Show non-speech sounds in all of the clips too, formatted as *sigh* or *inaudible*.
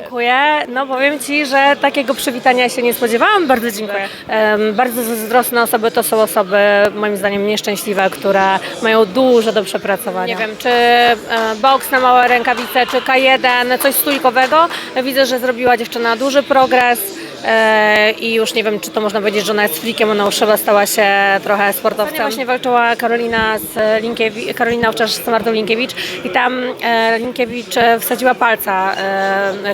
Dziękuję. No powiem Ci, że takiego przywitania się nie spodziewałam. Bardzo dziękuję. Em, bardzo zazdrosne osoby to są osoby moim zdaniem nieszczęśliwe, które mają dużo do przepracowania. Nie wiem, czy e, boks na małe rękawice, czy K1, coś stójkowego. Widzę, że zrobiła dziewczyna duży progres. E, I już nie wiem, czy to można powiedzieć, że ona jest frikiem, ona już chyba stała się trochę sportowcem. Właśnie walczyła Karolina z Linkiewicz, Karolina Owczarz z Martą Linkiewicz i tam e, Linkiewicz e, wsadziła palca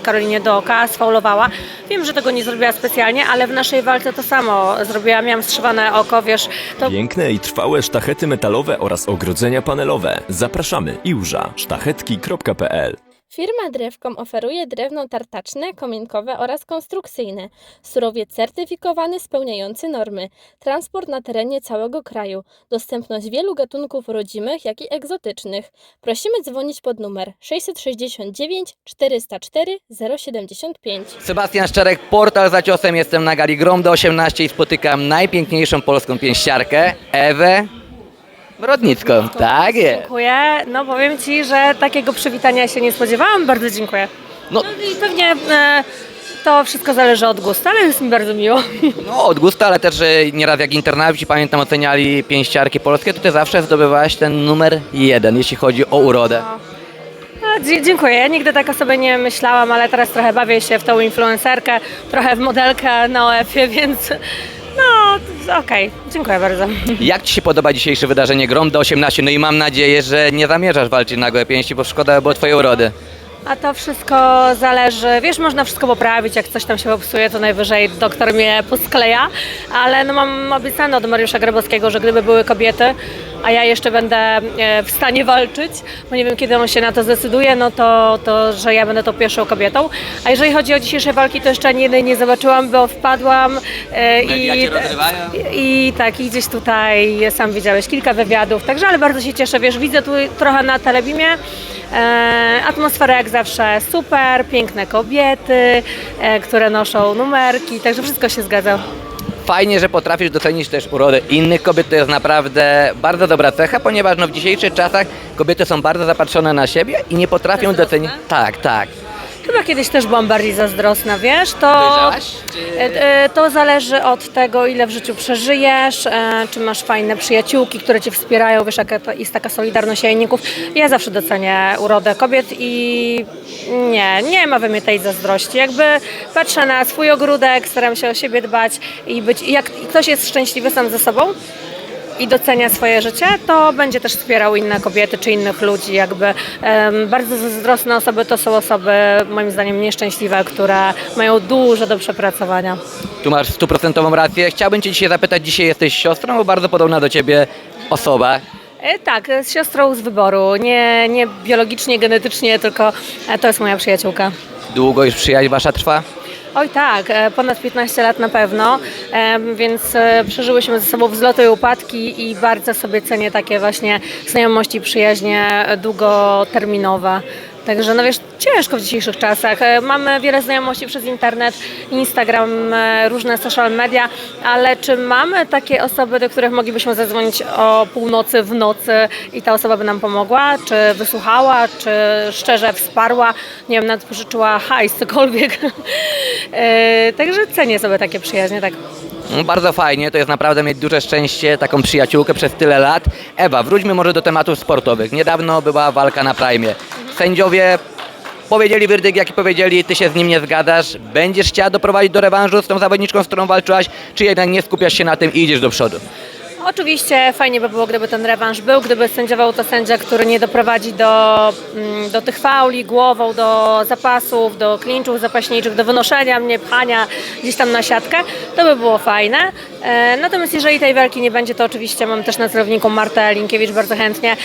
Karolinie do oka, sfaulowała. Wiem, że tego nie zrobiła specjalnie, ale w naszej walce to samo zrobiła. Miałam strzywane oko, wiesz, to Piękne i trwałe sztachety metalowe oraz ogrodzenia panelowe. Zapraszamy iłża sztachetki.pl Firma Drewkom oferuje drewno tartaczne, kominkowe oraz konstrukcyjne. Surowiec certyfikowany spełniający normy. Transport na terenie całego kraju. Dostępność wielu gatunków rodzimych, jak i egzotycznych. Prosimy dzwonić pod numer 669 404 075. Sebastian Szczerek, portal za ciosem. Jestem na gali Grom do 18 i spotykam najpiękniejszą polską pięściarkę, Ewę Brodnicką. Tak jest. dziękuję. No powiem Ci, że takiego przywitania się nie spodziewałam. Bardzo dziękuję. No, No i pewnie e, to wszystko zależy od gustu, ale jest mi bardzo miło. no od gusta, ale też e, nieraz jak internauci, pamiętam, oceniali pięściarki polskie, to ty zawsze zdobywałaś ten numer jeden, jeśli chodzi o urodę. A, dzie- dziękuję. Ja nigdy tak o sobie nie myślałam, ale teraz trochę bawię się w tą influencerkę, trochę w modelkę na OF-ie, *laughs* więc no okej, dziękuję bardzo. Jak ci się podoba dzisiejsze wydarzenie Grom do 18? No i mam nadzieję, że nie zamierzasz walczyć na gołe pięści, bo szkoda było twojej urody. A to wszystko zależy, wiesz, można wszystko poprawić, jak coś tam się popsuje, to najwyżej doktor mnie poskleja, ale no mam obiecane od Mariusza Grabowskiego, że gdyby były kobiety, a ja jeszcze będę e, w stanie walczyć, bo nie wiem kiedy on się na to zdecyduje, no to, to że ja będę tą pierwszą kobietą. A jeżeli chodzi o dzisiejsze walki, to jeszcze jednej nie zobaczyłam, bo wpadłam e, i, rozrywają? i tak, i gdzieś tutaj sam widziałeś kilka wywiadów, także ale bardzo się cieszę, wiesz, widzę tu trochę na telebimie. E, atmosfera jak zawsze super, piękne kobiety, e, które noszą numerki, także wszystko się zgadza. Fajnie, że potrafisz docenić też urodę innych kobiet, to jest naprawdę bardzo dobra cecha, ponieważ no, w dzisiejszych czasach kobiety są bardzo zapatrzone na siebie i nie potrafią docenić... Tak, tak. Kiedyś też byłam bardziej zazdrosna, wiesz, to, Dojrzałaś, czy- e, e, to zależy od tego, ile w życiu przeżyjesz, e, czy masz fajne przyjaciółki, które cię wspierają, wiesz, jaka to jest taka solidarność jajników. Ja zawsze docenię urodę kobiet i nie, nie ma we mnie tej zazdrości. Jakby patrzę na swój ogródek, staram się o siebie dbać i być, i jak ktoś jest szczęśliwy sam ze sobą, i docenia swoje życie, to będzie też wspierał inne kobiety czy innych ludzi. Jakby bardzo zazdrosne osoby to są osoby moim zdaniem nieszczęśliwe, które mają dużo do przepracowania. Tu masz stuprocentową rację. Chciałbym Cię dzisiaj zapytać, dzisiaj jesteś siostrą, bo bardzo podobna do Ciebie osoba. E, tak, z siostrą z wyboru. Nie, nie biologicznie, genetycznie, tylko e, to jest moja przyjaciółka. Długo już przyjaźń Wasza trwa? Oj tak, e, ponad 15 lat na pewno, em, więc e, przeżyłyśmy ze sobą wzloty i upadki i bardzo sobie cenię takie właśnie znajomości, przyjaźnie e, długoterminowe. Także no wiesz, ciężko w dzisiejszych czasach. E, Mamy wiele znajomości przez internet, Instagram, e, różne social media, ale czy mamy takie osoby, do których moglibyśmy zadzwonić o północy w nocy i ta osoba by nam pomogła, czy wysłuchała, czy szczerze wsparła, nie wiem, nawet pożyczyła hajs, cokolwiek. *laughs* E, Także cenię sobie takie przyjaźnie, tak. No, bardzo fajnie, to jest naprawdę mieć duże szczęście, taką przyjaciółkę przez tyle lat. Ewa, wróćmy może do tematów sportowych. Niedawno była walka na Prime. Sędziowie powiedzieli werdykt, jaki powiedzieli, ty się z nim nie zgadzasz. Będziesz chciała doprowadzić do rewanżu z tą zawodniczką, z którą walczyłaś, czy jednak nie skupiasz się na tym i idziesz do przodu? Oczywiście fajnie by było, gdyby ten rewanż był, gdyby sędziował to sędzia, który nie doprowadzi do, mm, do tych fauli głową, do zapasów, do klinczów zapaśniczych, do wynoszenia mnie, pchania gdzieś tam na siatkę, to by było fajne. E, natomiast jeżeli tej walki nie będzie, to oczywiście mam też na celowniku Martę Linkiewicz bardzo chętnie.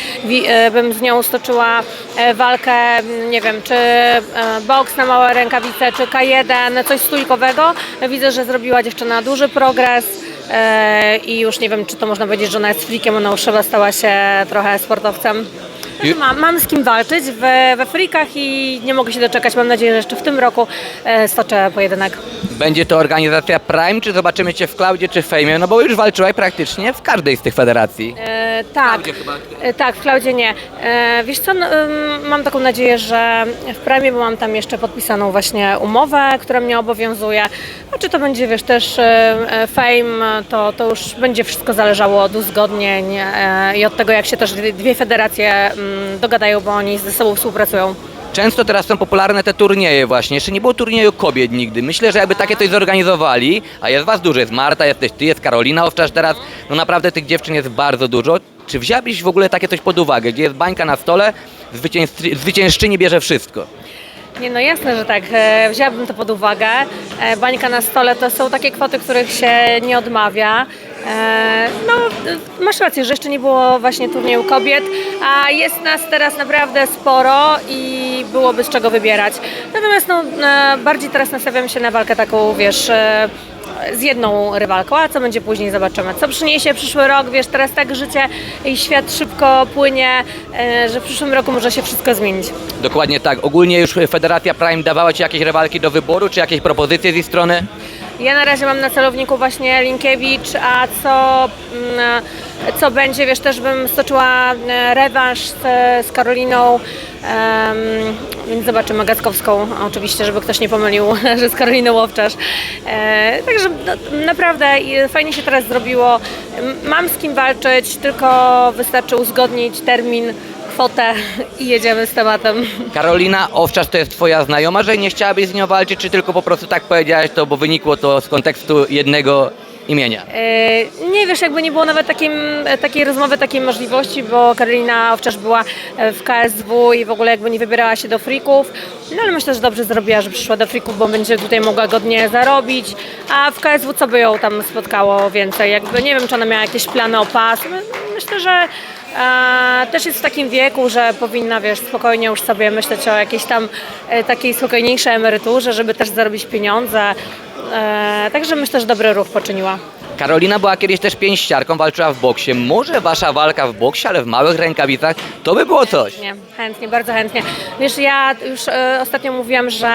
E, bym z nią stoczyła e, walkę, nie wiem, czy boks na małe rękawice, czy K1, coś stójkowego. Widzę, że zrobiła dziewczyna duży progres. E, i już nie wiem, czy to można powiedzieć, że ona jest frikiem, ona już chyba stała się trochę sportowcem. Mam, mam z kim walczyć we, we frikach i nie mogę się doczekać. Mam nadzieję, że jeszcze w tym roku e, stoczę pojedynek. Będzie to organizacja Prime, czy zobaczymy Cię w Klaudzie, czy w Fejmie? No bo już walczyłaś praktycznie w każdej z tych federacji. E, tak, Klaudzie chyba. e, tak, w Klaudzie nie. E, wiesz co, no, ym, mam taką nadzieję, że w Prime, bo mam tam jeszcze podpisaną właśnie umowę, która mnie obowiązuje. A czy to będzie, wiesz, też e, e, Fame, to, to już będzie wszystko zależało od uzgodnień e, i od tego, jak się też dwie dwie federacje mm, dogadają, bo oni ze sobą współpracują. Często teraz są popularne te turnieje właśnie. Jeszcze nie było turnieju kobiet nigdy. Myślę, że jakby takie coś zorganizowali, a jest was dużo, jest Marta, jesteś ty, jest Karolina Owczarz teraz, no naprawdę tych dziewczyn jest bardzo dużo. Czy wzięłabyś w ogóle takie coś pod uwagę, gdzie jest bańka na stole, zwycięstry- zwyciężczyni bierze wszystko? Nie, no jasne, że tak. E, Wzięłabym to pod uwagę. E, Bańka na stole to są takie kwoty, których się nie odmawia. E, No, masz rację, że jeszcze nie było właśnie turnieju kobiet, a jest nas teraz naprawdę sporo i byłoby z czego wybierać. Natomiast no, e, bardziej teraz nastawiam się na walkę taką, wiesz, e, z jedną rywalką, a co będzie później zobaczymy. Co przyniesie przyszły rok, wiesz, teraz tak życie i świat szybko płynie, że w przyszłym roku może się wszystko zmienić. Dokładnie tak. Ogólnie już Federacja Prime dawała Ci jakieś rywalki do wyboru, czy jakieś propozycje z ich strony? Ja na razie mam na celowniku właśnie Linkiewicz, a co, mm, co będzie, wiesz, też bym stoczyła e, rewanż z, z Karoliną, em, więc zobaczymy, Gackowską oczywiście, żeby ktoś nie pomylił, *laughs* że z Karoliną Łowczarz. E, także no, naprawdę fajnie się teraz zrobiło. Mam z kim walczyć, tylko wystarczy uzgodnić termin, kwotę i jedziemy z tematem. Karolina Owczarz to jest Twoja znajoma, że nie chciałabyś z nią walczyć, czy tylko po prostu tak powiedziałaś to, bo wynikło to z kontekstu jednego imienia? E, Nie wiesz, jakby nie było nawet takim, takiej rozmowy, takiej możliwości, bo Karolina wciąż była e, w KSW i w ogóle jakby nie wybierała się do frików. No ale myślę, że dobrze zrobiła, że przyszła do frików, bo będzie tutaj mogła godnie zarobić. A w KSW co by ją tam spotkało więcej? Jakby nie wiem, czy ona miała jakieś plany o pas. My- Myślę, że e, też jest w takim wieku, że powinna, wiesz, spokojnie już sobie myśleć o jakiejś tam e, takiej spokojniejszej emeryturze, żeby też zarobić pieniądze. E, także myślę, że dobry ruch poczyniła. Karolina była kiedyś też pięściarką, walczyła w boksie. Może wasza walka w boksie, ale w małych rękawicach, to by było coś. Chętnie, chętnie, bardzo chętnie. Wiesz, ja już e, ostatnio mówiłam, że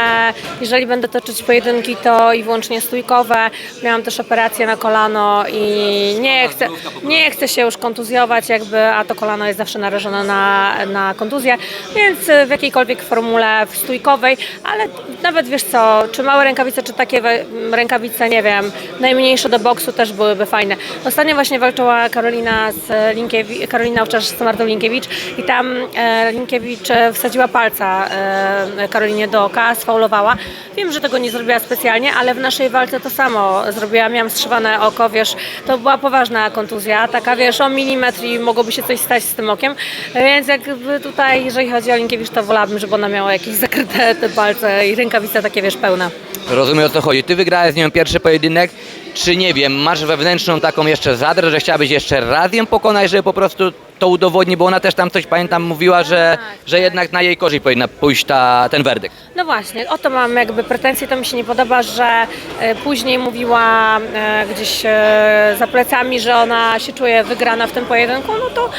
jeżeli będę toczyć pojedynki, to i wyłącznie stójkowe. Miałam też operację na kolano i nie chcę, nie chcę się już kontuzjować, jakby, a to kolano jest zawsze narażone na, na kontuzję, więc e, w jakiejkolwiek formule w stójkowej, ale nawet wiesz co, czy małe rękawice, czy takie we- rękawice, nie wiem, najmniejsze do boksu też byłyby fajne. Ostatnio właśnie walczyła Karolina z Linkiewicz, Karolina Owczarz z Martą Linkiewicz i tam e, Linkiewicz e, wsadziła palca e, Karolinie do oka, sfaulowała. Wiem, że tego nie zrobiła specjalnie, ale w naszej walce to samo zrobiła. Miałam strzywane oko, wiesz, to była poważna kontuzja, taka wiesz, o milimetr i mogłoby się coś stać z tym okiem, więc jakby tutaj, jeżeli chodzi o Linkiewicz, to wolałabym, żeby ona miała jakieś zakryte te palce i rękawice takie, wiesz, pełne. Rozumiem o co chodzi. Ty wygrałeś z nią pierwszy pojedynek, czy nie wiem, masz wewnętrzną taką jeszcze zadrę, że chciałabyś jeszcze raz ją pokonać, żeby po prostu to udowodni, bo ona też tam coś pamiętam mówiła, że, że jednak na jej korzyść powinna pójść ta, ten werdykt. No właśnie, o to mam jakby pretensje, to mi się nie podoba, że e, później mówiła e, gdzieś e, za plecami, że ona się czuje wygrana w tym pojedynku, no to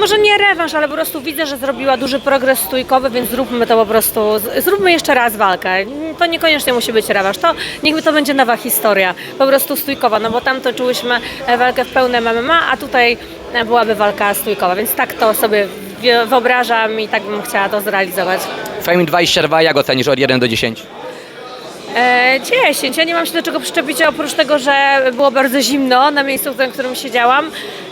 może nie rewanż, ale po prostu widzę, że zrobiła duży progres stójkowy, więc zróbmy to po prostu, z- zróbmy jeszcze raz walkę. To niekoniecznie musi być rewanż, to niechby to będzie nowa historia, po prostu stójkowa, no bo tam toczyłyśmy e, walkę w pełnym MMA, a tutaj byłaby walka stójkowa, więc tak to sobie wyobrażam i tak bym chciała to zrealizować. Fame 22, jak ocenisz od 1 do 10? E, 10. Ja nie mam się do czego przyczepić, oprócz tego, że było bardzo zimno na miejscu, w którym siedziałam.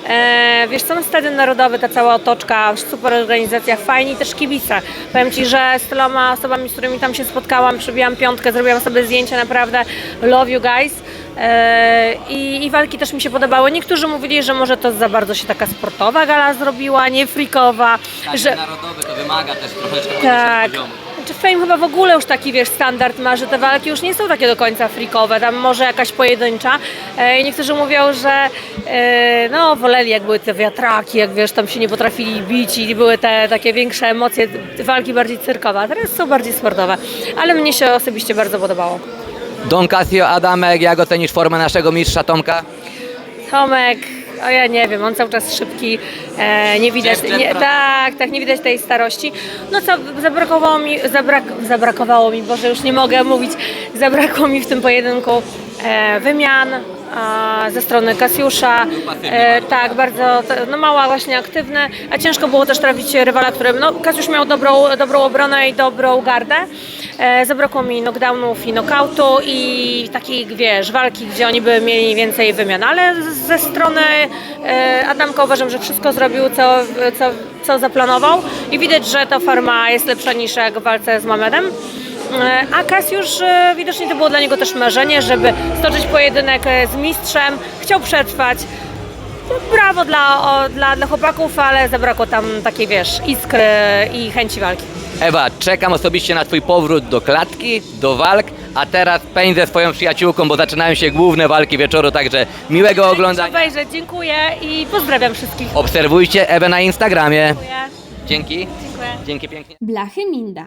E, wiesz, co, Stadion Narodowy, ta cała otoczka, super organizacja, fajni też kibice. Powiem Ci, że z tyloma osobami, z którymi tam się spotkałam, przybijam piątkę, zrobiłam sobie zdjęcia, naprawdę love you guys. E, I, I walki też mi się podobały. Niektórzy mówili, że może to za bardzo się taka sportowa gala zrobiła, nie freakowa. że... narodowy to wymaga też troszeczkę Tak. Czy Fame chyba w ogóle już taki, wiesz, standard ma, że te walki już nie są takie do końca freakowe, tam może jakaś pojedyncza. E, I niektórzy mówią, że e, no, woleli jak były te wiatraki, jak wiesz, tam się nie potrafili bić i były te takie większe emocje, walki bardziej cyrkowe, a teraz są bardziej sportowe. Ale mnie się osobiście bardzo podobało. Don Casio, Adamek, jak ocenisz formę naszego mistrza Tomka? Tomek, o ja nie wiem, on cały czas szybki, e, nie widać, nie, tak, tak, nie widać tej starości. No co, zabrakowało mi, zabrak, zabrakowało mi, Boże, już nie mogę mówić, Zabrakło mi w tym pojedynku e, wymian ze strony Kasiusza. E, tak, bardzo no, mała, właśnie aktywny, a ciężko było też trafić rywala, który. No, Kasiusz miał dobrą, dobrą obronę i dobrą gardę. E, zabrakło mi knockdownów i knockoutu i takiej, wiesz, walki, gdzie oni by mieli więcej wymian, ale ze strony e, Adamka uważam, że wszystko zrobił, co, co, co zaplanował i widać, że ta forma jest lepsza niż jak w walce z Mamedem. E, A Kasiusz e, widocznie to było dla niego też marzenie, żeby stoczyć pojedynek e, z mistrzem, chciał przetrwać. No, Brawo dla, o, dla, dla chłopaków, ale zabrakło tam takiej, wiesz, iskry i chęci walki. Ewa, czekam osobiście na Twój powrót do klatki, do walk, a teraz pędź ze swoją przyjaciółką, bo zaczynają się główne walki wieczoru, także miłego oglądania. Obejrzeć, dziękuję i pozdrawiam wszystkich. Obserwujcie Ewę na Instagramie. Dziękuję. Dzięki. Dziękuję. Dzięki pięknie. Blachy Minda,